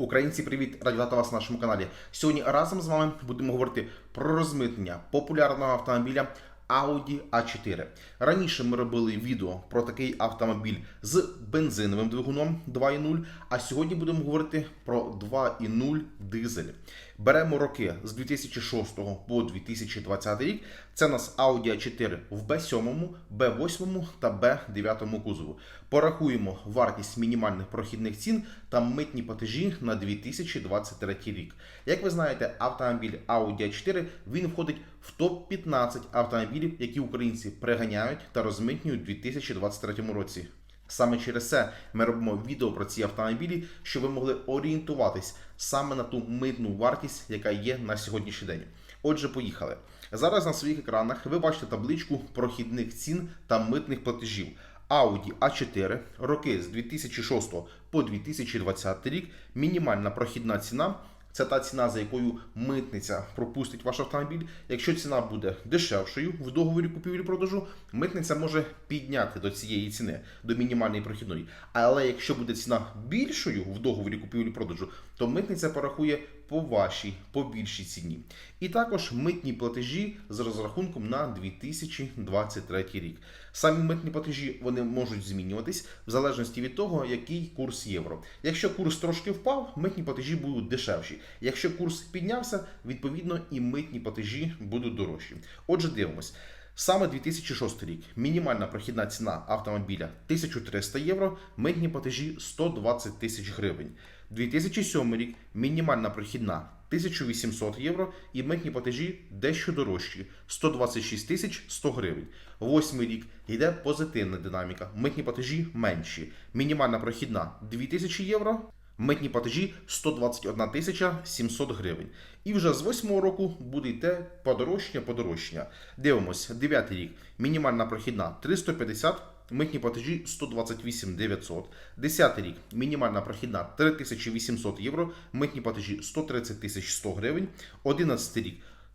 Українці, привіт! Раді вас на нашому каналі. Сьогодні разом з вами будемо говорити про розмитнення популярного автомобіля Audi A4. Раніше ми робили відео про такий автомобіль з бензиновим двигуном 2.0, а сьогодні будемо говорити про 2.0 дизель. Беремо роки з 2006 по 2020 рік. Це нас Audi A4 в B7, B8 та B9 кузову. Порахуємо вартість мінімальних прохідних цін та митні платежі на 2023 рік. Як ви знаєте, автомобіль Audi A4 він входить в топ-15 автомобілів, які українці приганяють та розмитнюють у 2023 році. Саме через це ми робимо відео про ці автомобілі, щоб ви могли орієнтуватись саме на ту митну вартість, яка є на сьогоднішній день. Отже, поїхали. Зараз на своїх екранах ви бачите табличку прохідних цін та митних платежів. Audi A4 роки з 2006 по 2020 рік. Мінімальна прохідна ціна це та ціна, за якою митниця пропустить ваш автомобіль. Якщо ціна буде дешевшою в договорі купівлі-продажу, митниця може підняти до цієї ціни, до мінімальної прохідної. Але якщо буде ціна більшою в договорі купівлі-продажу, то митниця порахує по вашій, по більшій ціні. І також митні платежі з розрахунком на 2023 рік. Самі митні платежі вони можуть змінюватись в залежності від того, який курс євро. Якщо курс трошки впав, митні платежі будуть дешевші. Якщо курс піднявся, відповідно і митні платежі будуть дорожчі. Отже, дивимось. Саме 2006 рік мінімальна прохідна ціна автомобіля 1300 євро, митні платежі 120 тисяч гривень. 2007 рік мінімальна прохідна 1800 євро і митні платежі дещо дорожчі 126 тисяч 100 гривень. Восьмий рік йде позитивна динаміка, митні платежі менші. Мінімальна прохідна 2000 євро. Митні платежі 121 тисяча 700 гривень. І вже з 8 року буде йти подорожчання, подорожчання. Дивимось, 9 рік. Мінімальна прохідна 350, митні платежі 128 900. 10 рік. Мінімальна прохідна 3800 євро, митні платежі 130 тисяч 100 гривень. 11 рік.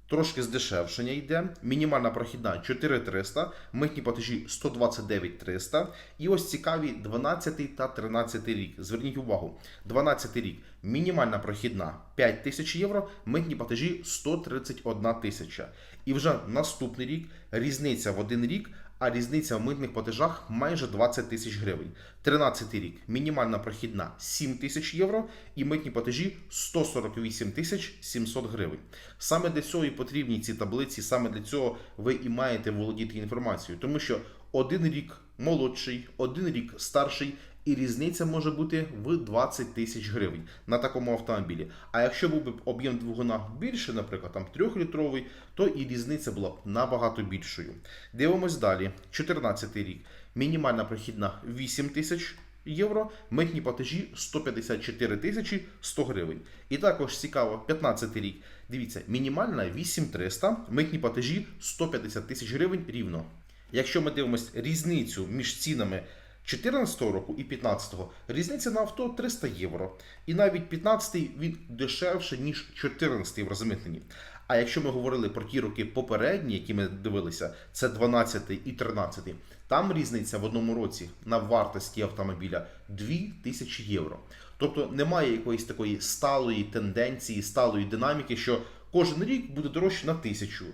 Трошки здешевшення йде. Мінімальна прохідна 4300, митні платежі 129 300. І ось цікаві 12 та 13 рік. Зверніть увагу, 12 рік мінімальна прохідна 5 тисяч євро, митні платежі 131 тисяча. І вже наступний рік різниця в один рік. А різниця в митних платежах майже 20 тисяч гривень. 13 рік мінімальна прохідна 7 тисяч євро і митні платежі 148 тисяч 700 гривень. Саме для цього і потрібні ці таблиці, саме для цього ви і маєте володіти інформацією, тому що один рік молодший, один рік старший. І різниця може бути в 20 тисяч гривень на такому автомобілі. А якщо був би об'єм двигуна більше, наприклад, там 3-літровий, то і різниця була б набагато більшою. Дивимось далі. 14 рік. Мінімальна прохідна 8 тисяч євро, митні платежі 154 тисячі 100 гривень. І також цікаво, 15 рік. Дивіться, мінімальна 8300, митні платежі 150 тисяч гривень рівно. Якщо ми дивимося різницю між цінами 2014 року і 2015 різниця на авто 300 євро. І навіть 15 він дешевше, ніж 14 в розмитненні. А якщо ми говорили про ті роки попередні, які ми дивилися, це 12 і 13, там різниця в одному році на вартості автомобіля 2000 євро. Тобто немає якоїсь такої сталої тенденції, сталої динаміки, що кожен рік буде дорожче на тисячу.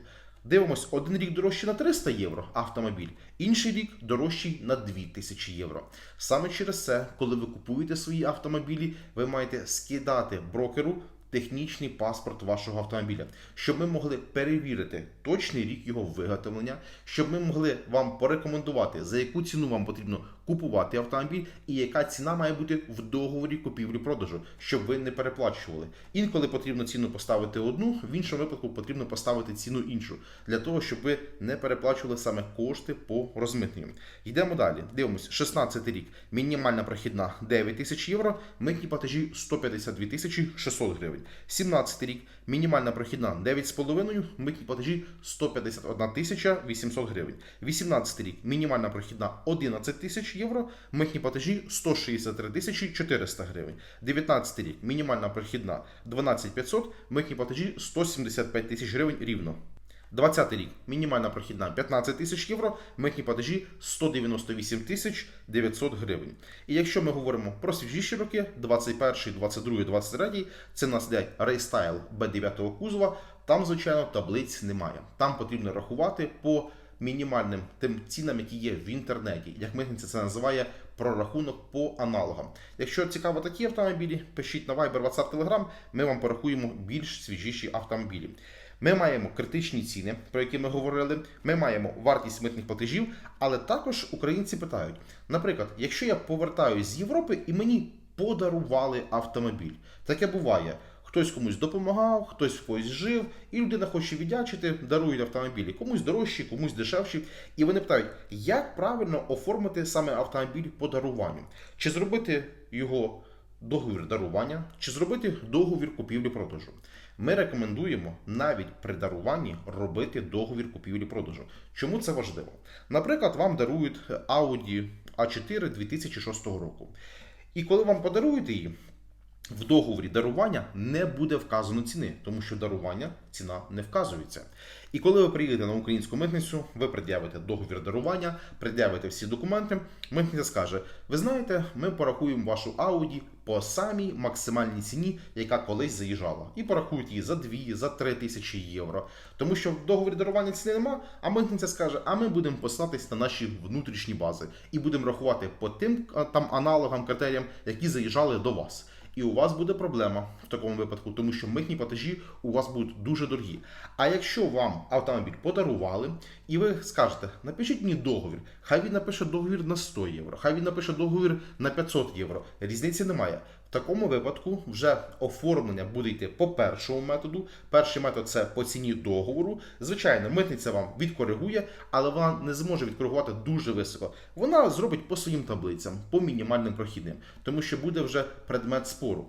Дивимось, один рік дорожчий на 300 євро автомобіль, інший рік дорожчий на 2000 євро. Саме через це, коли ви купуєте свої автомобілі, ви маєте скидати брокеру технічний паспорт вашого автомобіля, щоб ми могли перевірити точний рік його виготовлення, щоб ми могли вам порекомендувати, за яку ціну вам потрібно купувати автомобіль і яка ціна має бути в договорі купівлі-продажу, щоб ви не переплачували. Інколи потрібно ціну поставити одну, в іншому випадку потрібно поставити ціну іншу, для того, щоб ви не переплачували саме кошти по розмитненню. Йдемо далі. Дивимось, 16 рік. Мінімальна прохідна 9 тисяч євро, митні платежі 152 тисячі 600 гривень. 17 рік. Мінімальна прохідна 9,5, митні платежі 151 тисяча 800 гривень. 18 рік. Мінімальна прохідна 11 тисяч євро, митні платежі 163 тисячі 400 гривень. 19 рік. Мінімальна прохідна 12 500, митні платежі 175 тисяч гривень рівно. 20 рік мінімальна прохідна 15 тисяч євро, митні платежі 198 тисяч 900 гривень. І якщо ми говоримо про свіжіші роки, 21, 22, 23, це нас йде рейстайл Б9 кузова, там, звичайно, таблиць немає. Там потрібно рахувати по мінімальним тим цінам, які є в інтернеті. Як митниця це називає прорахунок по аналогам. Якщо цікаво такі автомобілі, пишіть на Viber, WhatsApp, Telegram, ми вам порахуємо більш свіжіші автомобілі. Ми маємо критичні ціни, про які ми говорили. Ми маємо вартість митних платежів, але також українці питають: наприклад, якщо я повертаюсь з Європи і мені подарували автомобіль, таке буває. Хтось комусь допомагав, хтось в когось жив, і людина хоче віддячити, дарують автомобілі. Комусь дорожчі, комусь дешевші. І вони питають, як правильно оформити саме автомобіль по даруванню? Чи зробити його договір дарування, чи зробити договір купівлі-продажу? Ми рекомендуємо навіть при даруванні робити договір купівлі-продажу. Чому це важливо? Наприклад, вам дарують Audi A4 2006 року. І коли вам подарують її, в договорі дарування не буде вказано ціни, тому що дарування ціна не вказується. І коли ви приїдете на українську митницю, ви пред'явите договір дарування, пред'явите всі документи. Митниця скаже: ви знаєте, ми порахуємо вашу Audi по самій максимальній ціні, яка колись заїжджала, і порахують її за 2, за 3 тисячі євро. Тому що в договорі дарування ціни нема, а митниця скаже, а ми будемо послатись на наші внутрішні бази і будемо рахувати по тим там аналогам, критеріям, які заїжджали до вас. І у вас буде проблема в такому випадку, тому що митні платежі у вас будуть дуже дорогі. А якщо вам автомобіль подарували, і ви скажете, напишіть мені договір, хай він напише договір на 100 євро, хай він напише договір на 500 євро. Різниці немає. В такому випадку вже оформлення буде йти по першому методу. Перший метод це по ціні договору. Звичайно, митниця вам відкоригує, але вона не зможе відкоригувати дуже високо. Вона зробить по своїм таблицям, по мінімальним прохідним, тому що буде вже предмет спору.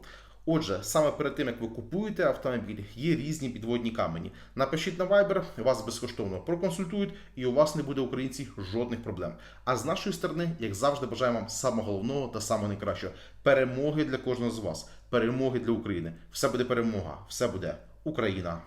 Отже, саме перед тим як ви купуєте автомобіль, є різні підводні камені. Напишіть на Viber, вас безкоштовно проконсультують, і у вас не буде українці жодних проблем. А з нашої сторони, як завжди, бажаємо вам самого головного та самого найкращого перемоги для кожного з вас, перемоги для України. Все буде перемога, все буде Україна.